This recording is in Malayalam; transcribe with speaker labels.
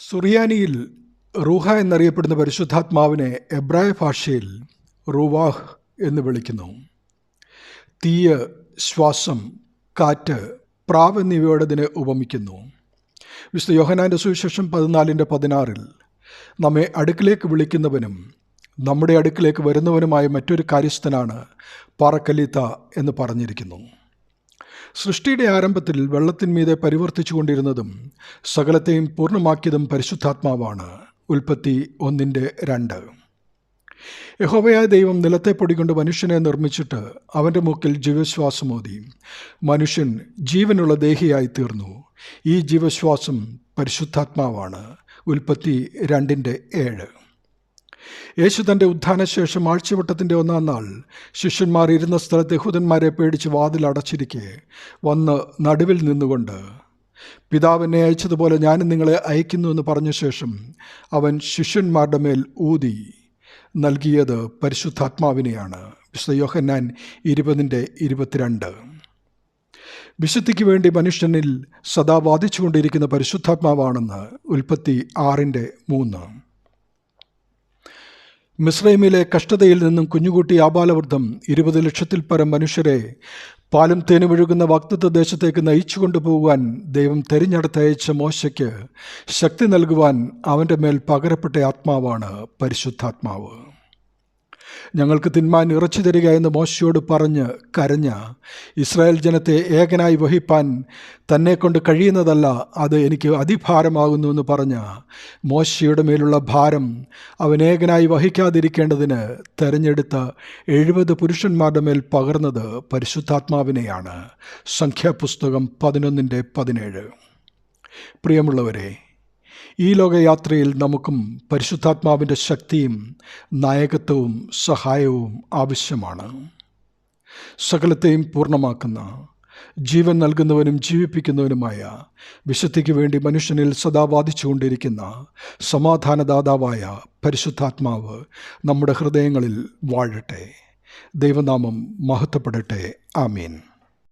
Speaker 1: സുറിയാനിയിൽ റൂഹ എന്നറിയപ്പെടുന്ന പരിശുദ്ധാത്മാവിനെ എബ്രായ ഭാഷയിൽ റുവാഹ് എന്ന് വിളിക്കുന്നു. തീയ് ശ്വാസം കാറ്റ് പ്രാവ് എന്നിവയോട് ഇതിനെ ഉപമിക്കുന്നു. വിശുദ്ധ യോഹനാന്റെ സുവിശേഷം പതിനാലിന്റെ പതിനാറിൽ നമ്മെ അടുക്കിലേക്ക് വിളിക്കുന്നവനും നമ്മുടെ അടുക്കിലേക്ക് വരുന്നവനുമായ മറ്റൊരു കാര്യസ്ഥനാണ് പാറക്കലീത്ത എന്ന് പറഞ്ഞിരിക്കുന്നു. സൃഷ്ടിയുടെ ആരംഭത്തിൽ വെള്ളത്തിന്മീതെ പരിവർത്തിച്ചു കൊണ്ടിരുന്നതും സകലത്തെയും പൂർണമാക്കിയതും പരിശുദ്ധാത്മാവാണ്. ഉൽപ്പത്തി ഒന്നിന്റെ രണ്ട്. യഹോവയായ ദൈവം നിലത്തെ പൊടികൊണ്ട് മനുഷ്യനെ നിർമ്മിച്ചിട്ട് അവന്റെ മൂക്കിൽ ജീവശ്വാസമോതി മനുഷ്യൻ ജീവനുള്ള ദേഹിയായി തീർന്നു. ഈ ജീവശ്വാസം പരിശുദ്ധാത്മാവാണ്. ഉൽപ്പത്തി രണ്ടിന്റെ ഏഴ്. യേശു തന്റെ ഉത്ഥാനശേഷം ആഴ്ചവട്ടത്തിന്റെ ഒന്നാം നാൾ ശിഷ്യന്മാർ ഇരുന്ന സ്ഥലത്ത് യഹൂദന്മാരെ പേടിച്ച് വാതിൽ അടച്ചിരിക്കെ വന്ന് നടുവിൽ നിന്നുകൊണ്ട് പിതാവിനെ അയച്ചതുപോലെ ഞാനും നിങ്ങളെ അയക്കുന്നു എന്ന് പറഞ്ഞ ശേഷം അവൻ ശിഷ്യന്മാരുടെ മേൽ ഊതി നൽകിയത് പരിശുദ്ധാത്മാവിനെയാണ് വിശുദ്ധ യോഹന്നാൻ ഇരുപതിന്റെ ഇരുപത്തിരണ്ട്. വിശുദ്ധിക്ക് വേണ്ടി മനുഷ്യനിൽ സദാ വാദിച്ചുകൊണ്ടിരിക്കുന്ന പരിശുദ്ധാത്മാവാണെന്ന് ഉൽപ്പത്തി ആറിന്റെ മൂന്ന്. മിസ്രൈമിലെ കഷ്ടതയിൽ നിന്നും കുഞ്ഞുകുട്ടി ആബാലവൃദ്ധം ഇരുപത് ലക്ഷത്തിൽ പരം മനുഷ്യരെ പാലും തേനുമൊഴുകുന്ന വാക്തത്വ ദേശത്തേക്ക് നയിച്ചു കൊണ്ടുപോകുവാൻ ദൈവം തെരഞ്ഞെടുത്തയച്ച മോശയ്ക്ക് ശക്തി നൽകുവാൻ അവന്റെ മേൽ പകരപ്പെട്ട ആത്മാവാണ് പരിശുദ്ധാത്മാവ്. ഞങ്ങൾക്ക് തിന്മാൻ ഇറച്ചു തരിക എന്ന് മോശയോട് പറഞ്ഞ് കരഞ്ഞ ഇസ്രായേൽ ജനത്തെ ഏകനായി വഹിപ്പാൻ തന്നെ കൊണ്ട് കഴിയുന്നതല്ല അത് എനിക്ക് അതിഭാരമാകുന്നു എന്ന് പറഞ്ഞ മോശയുടെ മേലുള്ള ഭാരം അവൻ ഏകനായി വഹിക്കാതിരിക്കേണ്ടതിന് തെരഞ്ഞെടുത്ത എഴുപത് പുരുഷന്മാരുടെ മേൽ പകർന്നത് പരിശുദ്ധാത്മാവിനെയാണ്. സംഖ്യാപുസ്തകം പതിനൊന്നിന്റെ പതിനേഴ്. പ്രിയമുള്ളവരെ ഈ ലോകയാത്രയിൽ നമുക്കും പരിശുദ്ധാത്മാവിന്റെ ശക്തിയും നായകത്വവും സഹായവും ആവശ്യമാണ്. സകലത്തെയും പൂർണമാക്കുന്ന ജീവൻ നൽകുന്നവനും ജീവിപ്പിക്കുന്നവനുമായ വിശുദ്ധിക്ക് വേണ്ടി മനുഷ്യനിൽ സദാ വാദിച്ചുകൊണ്ടിരിക്കുന്ന സമാധാനദാതാവായ പരിശുദ്ധാത്മാവ് നമ്മുടെ ഹൃദയങ്ങളിൽ വാഴട്ടെ. ദൈവനാമം മഹത്വപ്പെടട്ടെ. ആമീൻ.